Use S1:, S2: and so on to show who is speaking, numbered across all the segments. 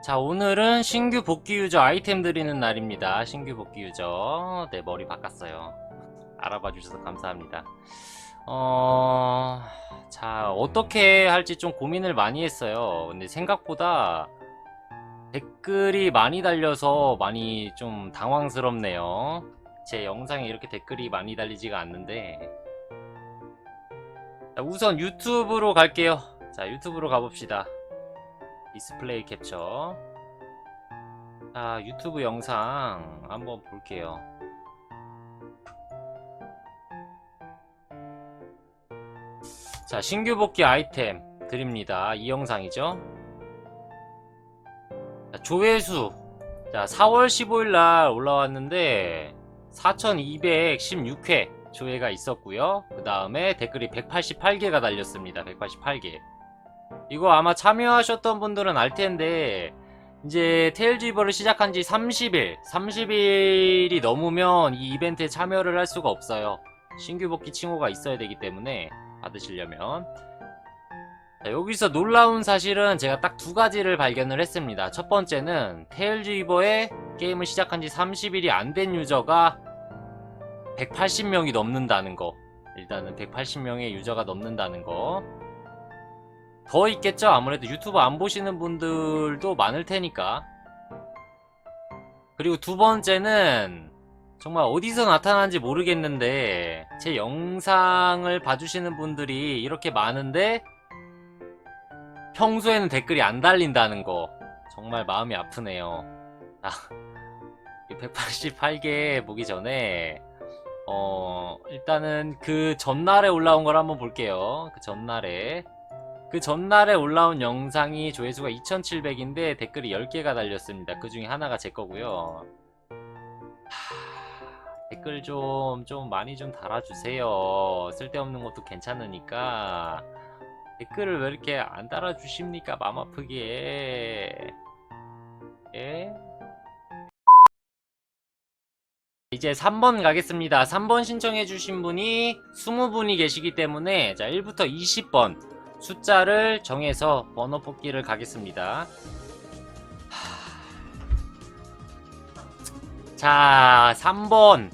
S1: 자, 오늘은 신규 복귀 유저 아이템 드리는 날입니다. 신규 복귀 유저. 네, 머리 바꿨어요. 알아봐 주셔서 감사합니다. 어, 자, 어떻게 할지 좀 고민을 많이 했어요. 근데 생각보다 댓글이 많이 달려서 많이 좀 당황스럽네요. 제 영상에 이렇게 댓글이 많이 달리지가 않는데. 자, 우선 유튜브로 갈게요. 자, 유튜브로 가봅시다. 디스플레이 캡처. 자, 유튜브 영상 한번 볼게요. 자, 신규 복귀 아이템 드립니다. 이 영상이죠. 자, 조회수. 자, 4월 15일 날 올라왔는데 4216회 조회가 있었고요. 그 다음에 댓글이 188개가 달렸습니다. 188개. 이거 아마 참여하셨던 분들은 알 텐데 이제 테일즈이버를 시작한 지 30일, 30일이 넘으면 이 이벤트에 참여를 할 수가 없어요. 신규 복귀 칭호가 있어야 되기 때문에 받으시려면 자, 여기서 놀라운 사실은 제가 딱 두 가지를 발견을 했습니다. 첫 번째는 테일즈이버에 게임을 시작한 지 30일이 안 된 유저가 180명이 넘는다는 거. 일단은 180명의 유저가 넘는다는 거. 더 있겠죠? 아무래도 유튜브 안 보시는 분들도 많을 테니까. 그리고 두 번째는 정말 어디서 나타난지 모르겠는데 제 영상을 봐주시는 분들이 이렇게 많은데 평소에는 댓글이 안 달린다는 거 정말 마음이 아프네요. 아, 188개 보기 전에 어 일단은 그 전날에 올라온 걸 한번 볼게요. 그 전날에 그 전날에 올라온 영상이 조회수가 2700인데 댓글이 10개가 달렸습니다. 그 중에 하나가 제 거고요. 하, 댓글 좀, 좀 많이 좀 달아주세요. 쓸데없는 것도 괜찮으니까. 댓글을 왜 이렇게 안 달아주십니까? 맘 아프게. 예? 이제 3번 가겠습니다. 3번 신청해주신 분이 20분이 계시기 때문에, 자, 1부터 20번. 숫자를 정해서 번호 뽑기를 가겠습니다. 자, 3번.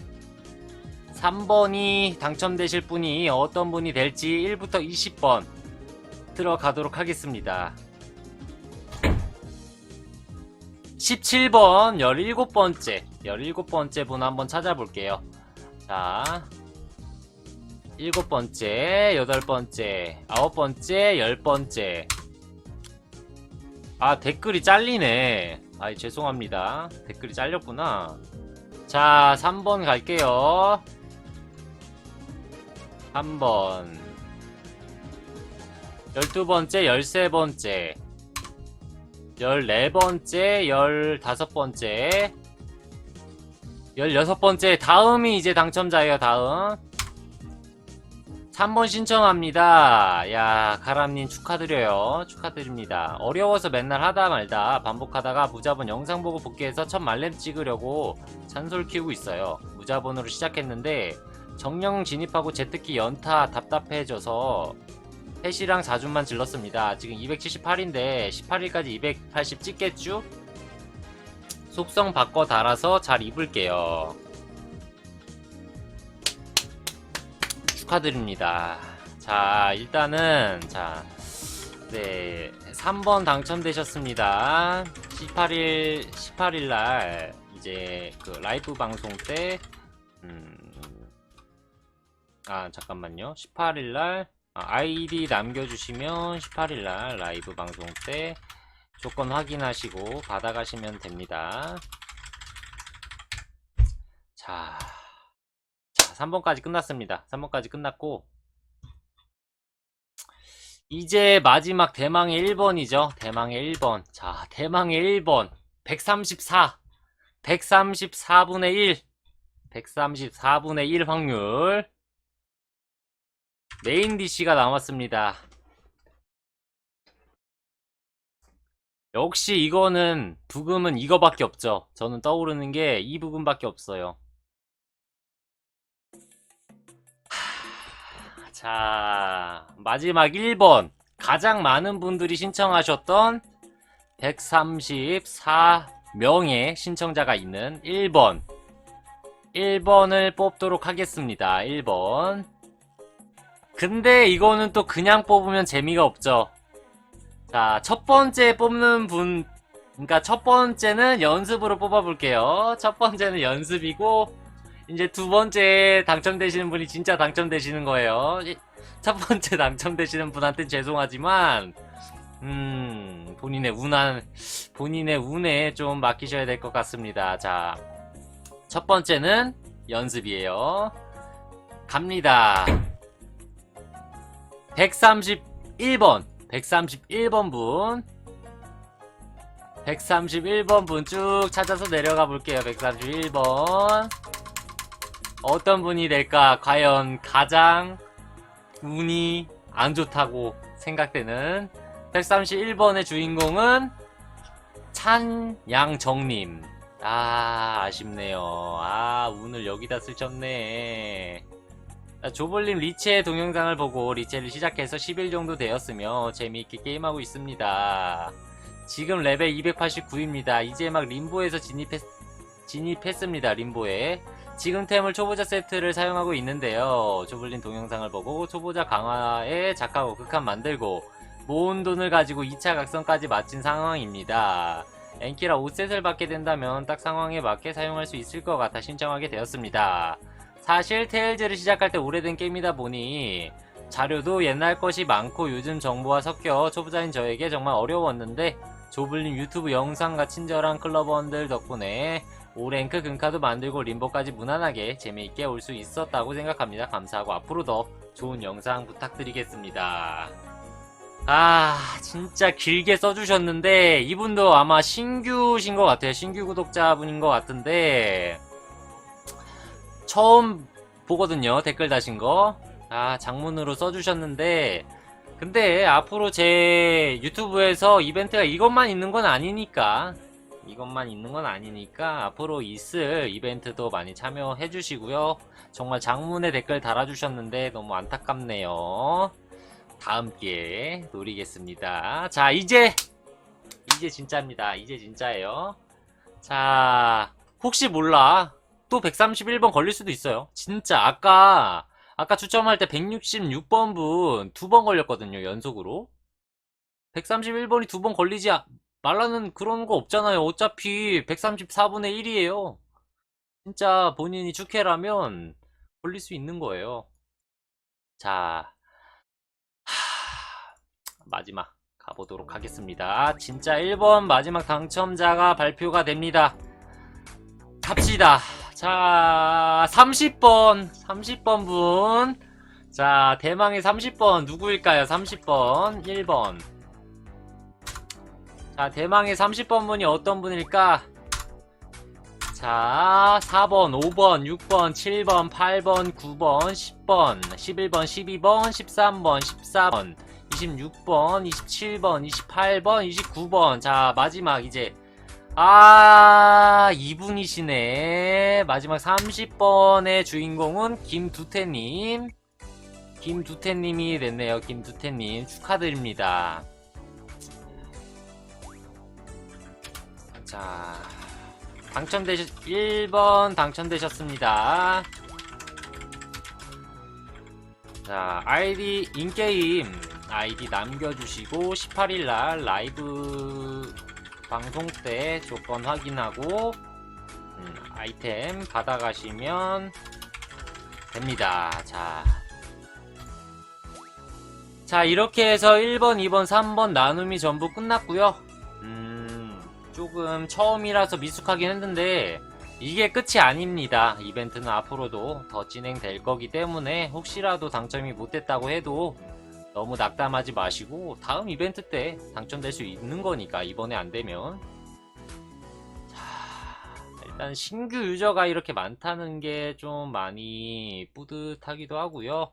S1: 3번이 당첨되실 분이 어떤 분이 될지 1부터 20번 들어가도록 하겠습니다. 17번, 17번째. 17번째 분 한번 찾아볼게요. 자, 일곱 번째, 여덟 번째, 아홉 번째, 열 번째. 아, 댓글이 잘리네. 아이, 죄송합니다. 댓글이 잘렸구나. 자, 3번 갈게요. 3번. 12번째, 13번째. 14번째, 15번째. 16번째. 다음이 이제 당첨자예요, 다음. 3번 신청합니다. 야, 가람님 축하드려요. 축하드립니다. 어려워서 맨날 하다 말다 반복하다가 무자본 영상 보고 복귀해서 첫 말렘 찍으려고 잔솔 키우고 있어요. 무자본으로 시작했는데 정령 진입하고 제트키 연타 답답해져서 3시랑 4줌만 질렀습니다. 지금 278인데 18일까지 280 찍겠죠? 속성 바꿔 달아서 잘 입을게요. 축하드립니다. 자, 일단은, 자, 네, 3번 당첨되셨습니다. 18일, 18일 날, 이제, 그, 라이브 방송 때, 음, 아, 잠깐만요. 18일 날, 아, 아이디 남겨주시면 18일 날 라이브 방송 때 조건 확인하시고 받아가시면 됩니다. 자, 자, 3번까지 끝났습니다. 3번까지 끝났고, 이제 마지막 대망의 1번이죠. 대망의 1번. 자, 대망의 1번. 134. 134분의 1. 134분의 1 확률. 메인 DC가 나왔습니다. 역시 이거는 부금은 이거밖에 없죠. 저는 떠오르는 게 이 부분밖에 없어요. 자, 마지막 1번. 가장 많은 분들이 신청하셨던 134명의 신청자가 있는 1번. 1번을 뽑도록 하겠습니다. 1번. 근데 이거는 또 그냥 뽑으면 재미가 없죠. 자 첫 번째 뽑는 분 그러니까 첫 번째는 연습으로 뽑아볼게요. 첫 번째는 연습이고 이제 두 번째 당첨되시는 분이 진짜 당첨되시는 거예요 이- 첫 번째 당첨되시는 분한테는 죄송하지만 음 본인의 운한 본인의 운에 좀 맡기셔야 될 것 같습니다. 자, 첫 번째는 연습이에요. 갑니다. 131번, 131번 분. 131번 분 쭉 찾아서 내려가 볼게요. 131번. 어떤 분이 될까? 과연 가장 운이 안 좋다고 생각되는 131번의 주인공은 찬양정님. 아, 아쉽네요. 아, 운을 여기다 쓰셨네. 자, 조블님 리체 동영상을 보고 리체를 시작해서 10일 정도 되었으며 재미있게 게임하고 있습니다. 지금 레벨 289입니다. 이제 막 림보에서 진입했, 진입했습니다. 림보에. 지금 템을 초보자 세트를 사용하고 있는데요. 조블린 동영상을 보고 초보자 강화에 작하고 극한 만들고 모은 돈을 가지고 2차 각성까지 마친 상황입니다. 엔키라 5셋을 받게 된다면 딱 상황에 맞게 사용할 수 있을 것 같아 신청하게 되었습니다. 사실 테일즈를 시작할 때 오래된 게임이다 보니 자료도 옛날 것이 많고 요즘 정보와 섞여 초보자인 저에게 정말 어려웠는데 조블린 유튜브 영상과 친절한 클러버원들 덕분에 오랭크 금카도 만들고 림보까지 무난하게 재미있게 올 수 있었다고 생각합니다. 감사하고 앞으로도 좋은 영상 부탁드리겠습니다. 아, 진짜 길게 써주셨는데, 이분도 아마 신규신 것 같아요. 신규 구독자분인 것 같은데, 처음 보거든요. 댓글 다신 거. 아, 장문으로 써주셨는데, 근데 앞으로 제 유튜브에서 이벤트가 이것만 있는 건 아니니까, 이것만 있는 건 아니니까, 앞으로 있을 이벤트도 많이 참여해 주시고요. 정말 장문에 댓글 달아주셨는데, 너무 안타깝네요. 다음 기회에 노리겠습니다. 자, 이제, 이제 진짜입니다. 이제 진짜예요. 자, 혹시 몰라. 또 131번 걸릴 수도 있어요. 진짜, 아까, 아까 추첨할 때 166번 분 두 번 걸렸거든요, 연속으로. 131번이 두 번 걸리지 아- 말라는 그런 거 없잖아요. 어차피 134분의 1이에요. 진짜 본인이 축해라면 걸릴 수 있는 거예요. 자, 하... 마지막 가보도록 하겠습니다. 진짜 1번 마지막 당첨자가 발표가 됩니다. 갑시다. 자, 30번, 30번 분. 자, 대망의 30번 누구일까요? 30번, 1번. 자, 대망의 30번 분이 어떤 분일까? 자, 4번, 5번, 6번, 7번, 8번, 9번, 10번, 11번, 12번, 13번, 14번, 26번, 27번, 28번, 29번. 자, 마지막 이제 아, 이분이시네. 마지막 30번의 주인공은 김두태님. 김두태님이 됐네요. 김두태님. 축하드립니다. 자, 당첨되셨, 1번 당첨되셨습니다. 자, 아이디, 인게임, 아이디 남겨주시고, 18일날 라이브 방송 때 조건 확인하고, 음, 아이템 받아가시면 됩니다. 자. 자, 이렇게 해서 1번, 2번, 3번 나눔이 전부 끝났고요 음, 조금 처음이라서 미숙하긴 했는데, 이게 끝이 아닙니다. 이벤트는 앞으로도 더 진행될 거기 때문에 혹시라도 당첨이 못 됐다고 해도 너무 낙담하지 마시고 다음 이벤트 때 당첨될 수 있는 거니까 이번에 안 되면 자, 일단 신규 유저가 이렇게 많다는 게 좀 많이 뿌듯하기도 하고요.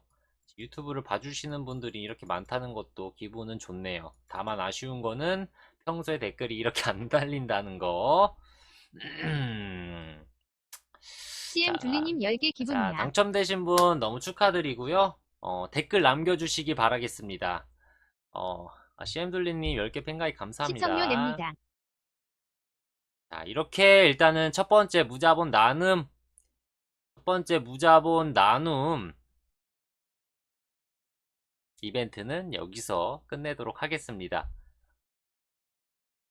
S1: 유튜브를 봐주시는 분들이 이렇게 많다는 것도 기분은 좋네요. 다만 아쉬운 거는 평소에 댓글이 이렇게 안 달린다는 거.
S2: CM
S1: 자,
S2: 둘리님 10개
S1: 자,
S2: 기분이야.
S1: 당첨되신 분 너무 축하드리고요. 어, 댓글 남겨주시기 바라겠습니다. 어, 아, CM돌리님 10개 팬가입 감사합니다.
S2: 시청료 냅니다.
S1: 자, 이렇게 일단은 첫 번째 무자본 나눔, 첫 번째 무자본 나눔 이벤트는 여기서 끝내도록 하겠습니다.